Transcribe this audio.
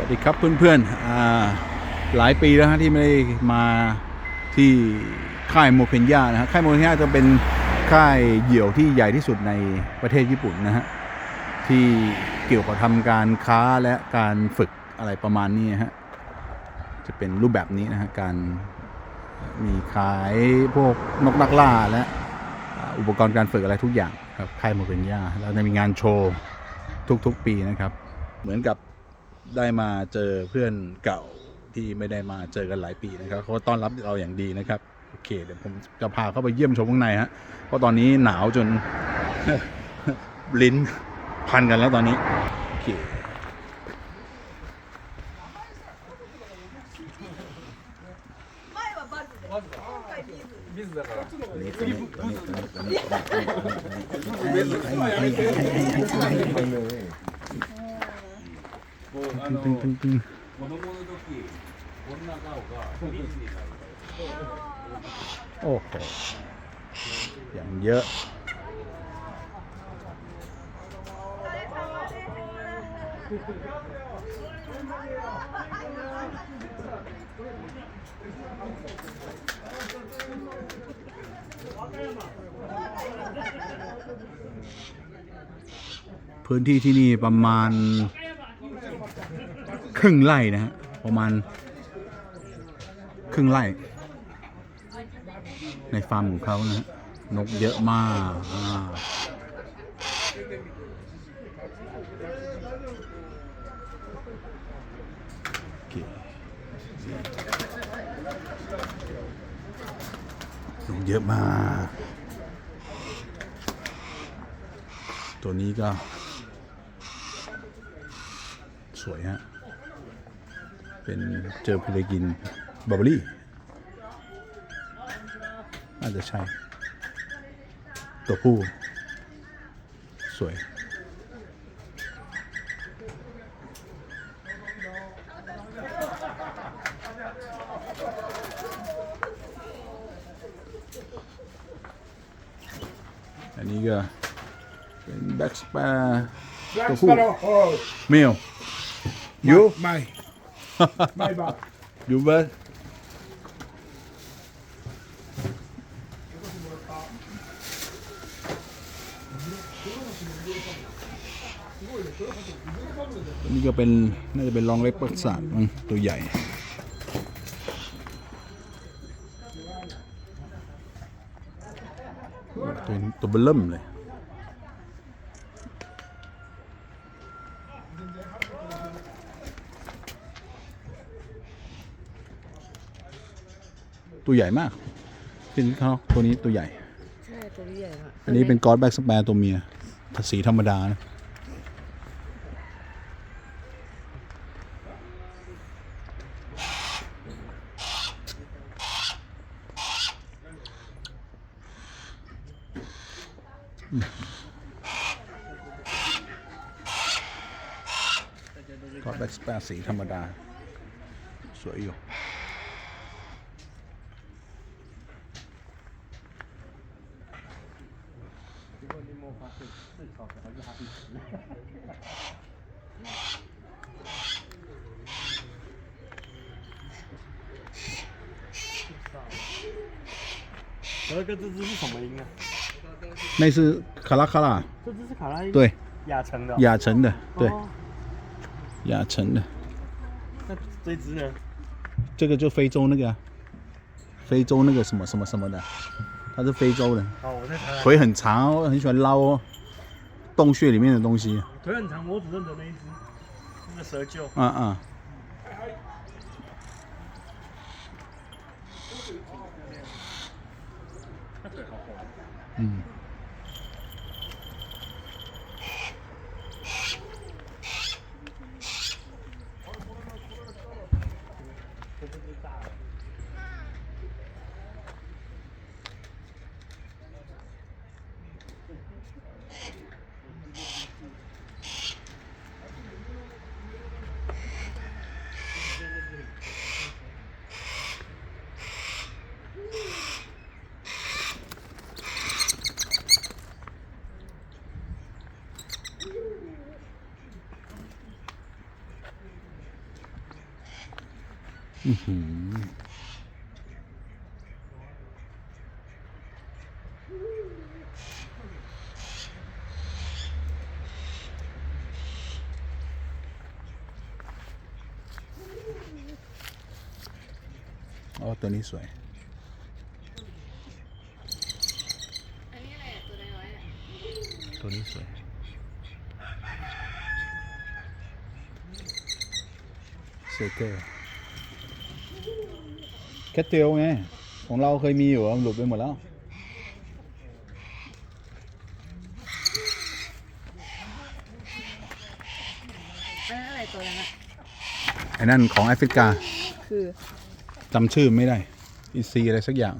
วัสดีครับเพื่อนๆหลายปีแล้วฮะที่ไม่ได้มาที่ค่ายโมเพนยานะฮะค่ายโมเพนยาจะเป็นค่ายเหยี่ยวที่ใหญ่ที่สุดในประเทศญี่ปุ่นนะฮะที่เกี่ยวกับทำการค้าและการฝึกอะไรประมาณนี้ฮะจะเป็นรูปแบบนี้นะฮะการมีขายพวกนกนักล่าและอุปกรณ์การฝึกอะไรทุกอย่างครับค่ายโมเพนยาแล้วจะมีงานโชว์ทุกๆปีนะครับ เหมือนกับ ได้มาเจอเพื่อนเก่าที่ไม่ได้มาเจอกันหลายปีนะครับเขาต้อนรับเราอย่างดีนะครับโอเคเดี๋ยวผมจะพาเข้าไปเยี่ยมชมข้างในฮะเพราะตอนนี้หนาวจนลิ้นพันกันแล้วตอนนี้โอเค ตอนนี้ตอนนี้ตอนนี้ตอนนี้ตอนนี้ตึ้งตึ้งตึ้ง 子供の時こんな顔がビジになる โอ้โหอย่างเยอะ พื้นที่ที่นี่ประมาณ ครึ่งไร่นะฮะประมาณครึ่งไร่ ในฟาร์มของเขานะฮะนกเยอะมากนกเยอะมาก ตัวนี้ก็ สวยฮะ เป็นเจอเพลกินบาร์บรี่น่าจะใช่ ตัวผู้ สวย อันนี้ก็เป็นแบ็กสปา Black Tofu. Sparrow. Oh, เมล ยู my, my bad. ยูเบิร์อันนี้ก็เป็นน่าจะเป็นรองเล็กประสาทมั้งตัวใหญ่ ตัวตัวเบลเริ่มเลย ตัวใหญ่มากเป็นเขาตัวนี้ตัวใหญ่ ใช่ตัวนี้ใหญ่มากอันนี้เป็นกอดแบ็กสแปร์ตัวเมียสีธรรมดานะกอดแบ็กสแปร์สีธรรมดา สวยอยู่ 德哥，这只是什么音啊？那是卡拉卡拉，这只是卡拉音，，对，雅城的哦。雅城的，对，哦雅城的。那这只呢？这个就非洲那个、啊，非洲那个什么什么什么的，它是非洲的，好，我在查查。腿很长哦，很喜欢捞哦，洞穴里面的东西。腿很长，我只认得那一只，那个蛇鹫。啊啊，它腿好滑。嗯， โอ้ตัวนี้สวย อันนี้อะไรอะตัวน้อยๆอะตัวนี้สวย เซเกอร์ แคทเทลไง ของเราเคยมีอยู่อะหลุดไปหมดแล้วอันนั้นอะไรตัวนั้นอะไอ้นั่นของแอฟริกา คือ จำชื่อไม่ได้ อีซีอะไรสักอย่าง